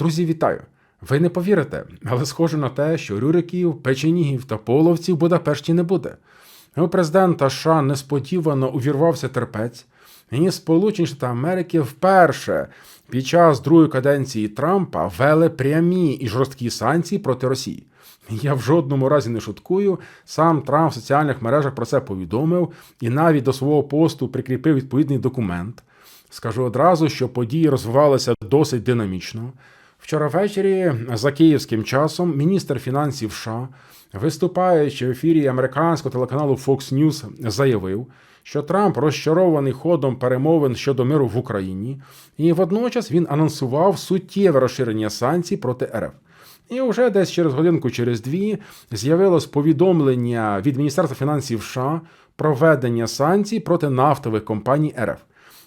Друзі, вітаю! Ви не повірите, але схоже на те, що Рюриків, печенігів та половців в Будапешті не буде. У президента США несподівано увірвався терпець, і Сполучені Штати Америки вперше під час другої каденції Трампа ввели прямі і жорсткі санкції проти Росії. Я в жодному разі не шуткую. Сам Трамп в соціальних мережах про це повідомив і навіть до свого посту прикріпив відповідний документ. Скажу одразу, що події розвивалися досить динамічно. Вчора ввечері за київським часом міністр фінансів США, виступаючи в ефірі американського телеканалу Fox News, заявив, що Трамп розчарований ходом перемовин щодо миру в Україні, і водночас він анонсував суттєве розширення санкцій проти РФ. І вже десь через годинку, через дві, з'явилось повідомлення від Міністерства фінансів США про введення санкцій проти нафтових компаній РФ.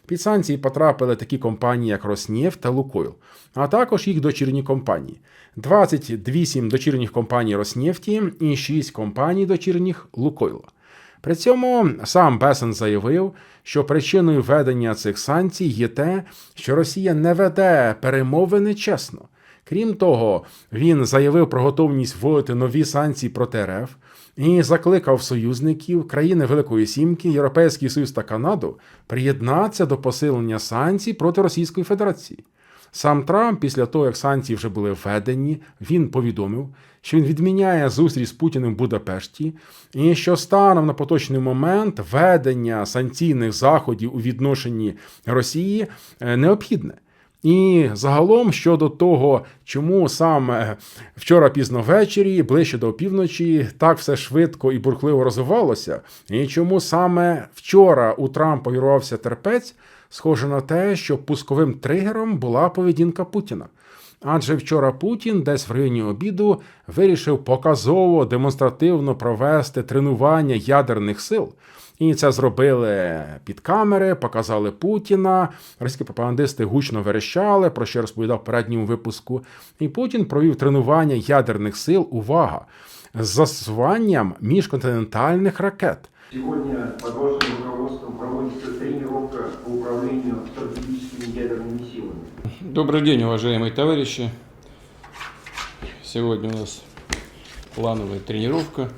Під санкції потрапили такі компанії, як Роснефть та Лукойл, а також їх дочірні компанії: 28 дочірніх компаній Роснефті і 6 компаній дочірніх Лукойла. При цьому сам Бесен заявив, що причиною введення цих санкцій є те, що Росія не веде перемовини чесно. Крім того, він заявив про готовність вводити нові санкції проти РФ і закликав союзників країни Великої Сімки, Європейський Союз та Канаду приєднатися до посилення санкцій проти Російської Федерації. Сам Трамп, після того, як санкції вже були введені, він повідомив, що він відміняє зустріч з Путіним в Будапешті, і що станом на поточний момент ведення санкційних заходів у відношенні Росії е, необхідне. І загалом щодо того, чому саме вчора пізно ввечері, ближче до опівночі, так все швидко і бурхливо розвивалося, і чому саме вчора у Трампа вірвався терпець, схоже на те, що пусковим тригером була поведінка Путіна. Адже вчора Путін десь в районі обіду вирішив показово демонстративно провести тренування ядерних сил. І це зробили під камери, показали Путіна. Російські пропагандисти гучно верещали, про що я розповідав в передньому випуску. І Путін провів тренування ядерних сил. Увага! З застосуванням міжконтинентальних ракет. Сегодня под вашим руководством проводится тренировка по управлению стратегическими ядерными силами. Добрый день, уважаемые товарищи. Сегодня у нас плановая тренировка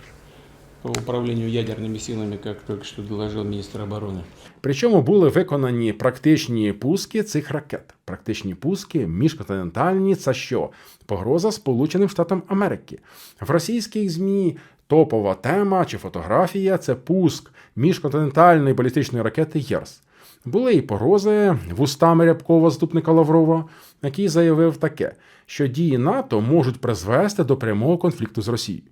по управлению ядерными силами, как только что доложил министр обороны. Причому були виконані практичні пуски цих ракет. Практичні пуски міжконтинентальні це що? Погроза Сполученим Штатам Америки. В російських ЗМІ топова тема чи фотографія це пуск міжконтинентальної балістичної ракети ЄРС. Були і погрози вустами Рябкова, заступника Лаврова, який заявив таке, що дії НАТО можуть призвести до прямого конфлікту з Росією.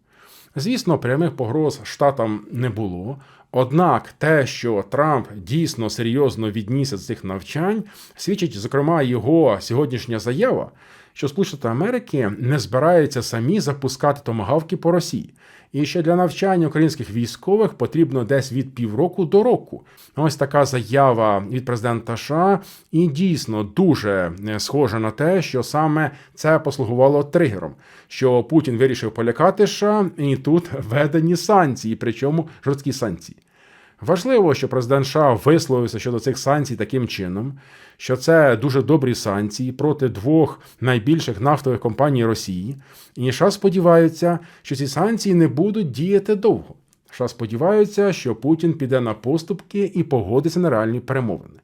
Звісно, прямих погроз штатам не було. Однак те, що Трамп дійсно серйозно віднісся з цих навчань, свідчить, зокрема, його сьогоднішня заява, що Сполучені Америки не збираються самі запускати томагавки по Росії. І що для навчання українських військових потрібно десь від півроку до року. Ось така заява від президента США, і дійсно дуже е, схоже на те, що саме це послугувало тригером, що Путін вирішив полякати США, і тут введені санкції, причому жорсткі санкції. Важливо, що президент США висловився щодо цих санкцій таким чином, що це дуже добрі санкції проти двох найбільших нафтових компаній Росії. І США сподіваються, що ці санкції не будуть діяти довго. США сподіваються, що Путін піде на поступки і погодиться на реальні перемовини.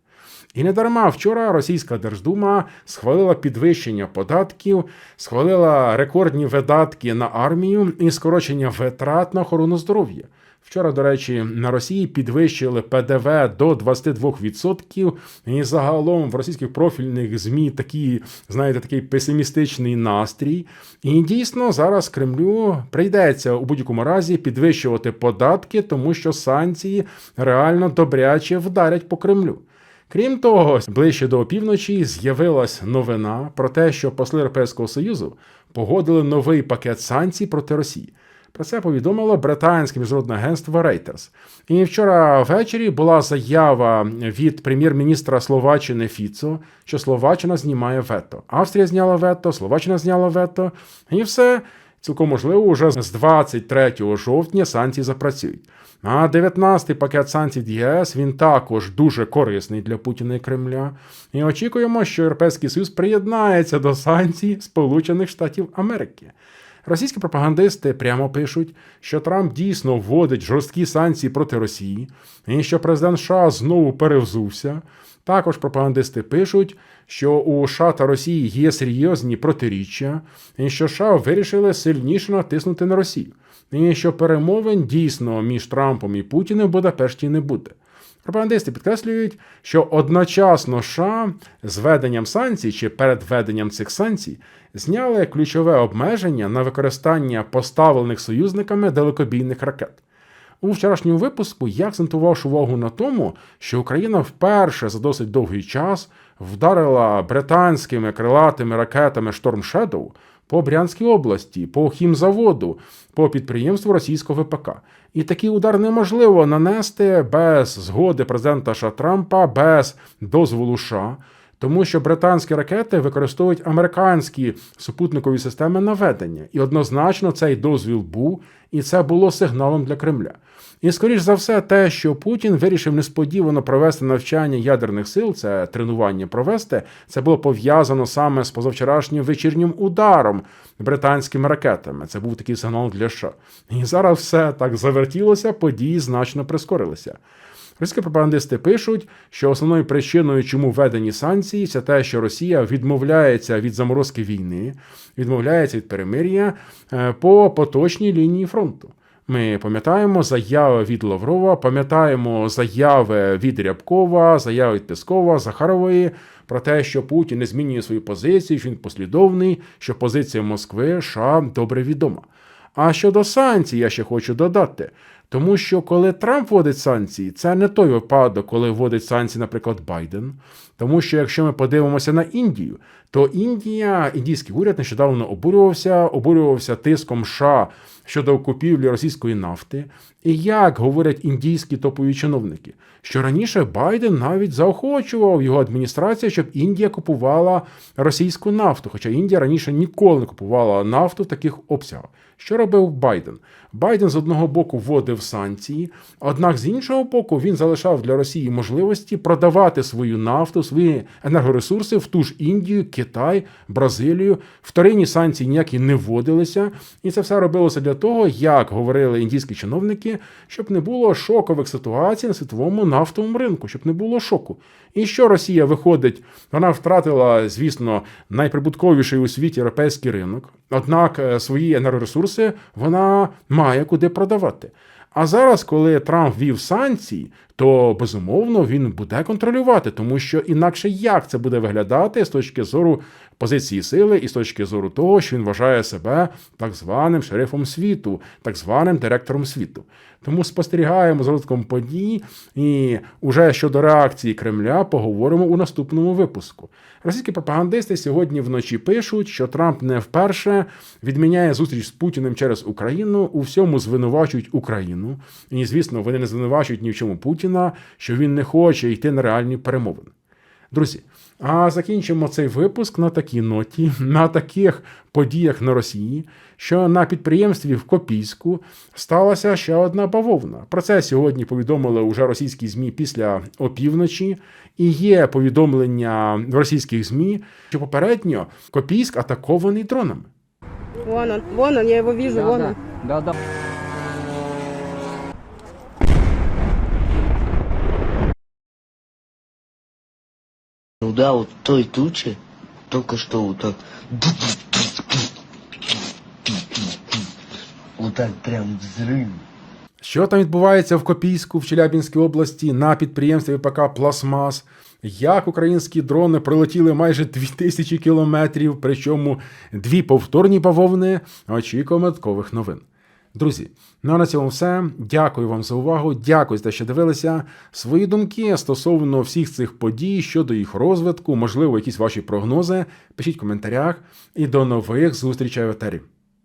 І не дарма вчора Російська Держдума схвалила підвищення податків, схвалила рекордні видатки на армію і скорочення витрат на охорону здоров'я. Вчора, до речі, на Росії підвищили ПДВ до 22%. І загалом в російських профільних ЗМІ такі, знаєте, такий песимістичний настрій. І дійсно зараз Кремлю прийдеться у будь-якому разі підвищувати податки, тому що санкції реально добряче вдарять по Кремлю. Крім того, ближче до опівночі з'явилась новина про те, що посли Європейського Союзу погодили новий пакет санкцій проти Росії. Про це повідомило британське міжнародне агентство Reuters. І вчора ввечері була заява від прем'єр-міністра Словаччини Фіцо, що Словаччина знімає вето. Австрія зняла вето, Словаччина зняла вето, і все. Цілком можливо, вже з 23 жовтня санкції запрацюють. А 19-й пакет санкцій ЄС він також дуже корисний для Путіна і Кремля. І очікуємо, що Європейський Союз приєднається до санкцій Сполучених Штатів Америки. Російські пропагандисти прямо пишуть, що Трамп дійсно вводить жорсткі санкції проти Росії, і що президент США знову перевзувся. Також пропагандисти пишуть, що у США та Росії є серйозні протиріччя, і що США вирішили сильніше натиснути на Росію, і що перемовин дійсно між Трампом і Путіним в Будапешті не буде. Пропагандисти підкреслюють, що одночасно США з введенням санкцій чи перед введенням цих санкцій зняли ключове обмеження на використання поставлених союзниками далекобійних ракет. У вчорашньому випуску я акцентував увагу на тому, що Україна вперше за досить довгий час вдарила британськими крилатими ракетами Шторм Shadow по Брянській області, по хімзаводу, по підприємству російського ВПК. І такий удар неможливо нанести без згоди президента Ша Трампа, без дозволу США. Тому що британські ракети використовують американські супутникові системи наведення, і однозначно цей дозвіл був, і це було сигналом для Кремля. І скоріш за все, те, що Путін вирішив несподівано провести навчання ядерних сил, це тренування провести, це було пов'язано саме з позавчорашнім вечірнім ударом британськими ракетами. Це був такий сигнал для США. І зараз все так завертілося, події значно прискорилися. Російські пропагандисти пишуть, що основною причиною, чому введені санкції, це те, що Росія відмовляється від заморозки війни, відмовляється від перемир'я е, по поточній лінії фронту. Ми пам'ятаємо заяви від Лаврова, пам'ятаємо заяви від Рябкова, заяви від Пескова, Захарової про те, що Путін не змінює свою позицію, що він послідовний, що позиція Москви США добре відома. А щодо санкцій, я ще хочу додати. Тому що коли Трамп вводить санкції, це не той випадок, коли вводить санкції, наприклад, Байден. Тому що якщо ми подивимося на Індію, то Індія, індійський уряд нещодавно обурювався, обурювався тиском США щодо купівлі російської нафти. І як говорять індійські топові чиновники, що раніше Байден навіть заохочував його адміністрацію, щоб Індія купувала російську нафту. Хоча Індія раніше ніколи не купувала нафту в таких обсягах. Що робив Байден? Байден з одного боку вводив санкції, однак з іншого боку він залишав для Росії можливості продавати свою нафту, свої енергоресурси в ту ж Індію, Китай, Бразилію. Вторинні санкції ніякі не вводилися, і це все робилося для того, як говорили індійські чиновники, щоб не було шокових ситуацій на світовому нафтовому ринку, щоб не було шоку. І що Росія виходить? Вона втратила, звісно, найприбутковіший у світі європейський ринок. Однак е, свої енергоресурси вона має куди продавати. А зараз, коли Трамп ввів санкції, то безумовно він буде контролювати, тому що інакше як це буде виглядати з точки зору позиції сили і з точки зору того, що він вважає себе так званим шерифом світу, так званим директором світу. Тому спостерігаємо з розвитком подій, і уже щодо реакції Кремля поговоримо у наступному випуску. Російські пропагандисти сьогодні вночі пишуть, що Трамп не вперше відміняє зустріч з Путіним через Україну, у всьому звинувачують Україну. І, звісно, вони не звинувачують ні в чому Путіна, що він не хоче йти на реальні перемовини. Друзі, а закінчимо цей випуск на такій ноті, на таких подіях на Росії, що на підприємстві в Копійську сталася ще одна бавовна. Про це сьогодні повідомили уже російські ЗМІ після опівночі. І є повідомлення в російських ЗМІ, що попередньо Копійськ атакований дронами. Вон он, вон он, я его вижу, вон он. Да, да. Ну да, вот той тучи только что вот так. Вот так прям взрыв. Що там відбувається в Копійську в Челябінській області на підприємстві ВПК Пластмас? Як українські дрони прилетіли майже 2000 кілометрів, причому дві повторні бавовни, очікуємо додаткових новин. Друзі, ну а на цьому все. Дякую вам за увагу. Дякую за те, що дивилися. Свої думки стосовно всіх цих подій щодо їх розвитку, можливо, якісь ваші прогнози. Пишіть в коментарях і до нових зустрічей в етері.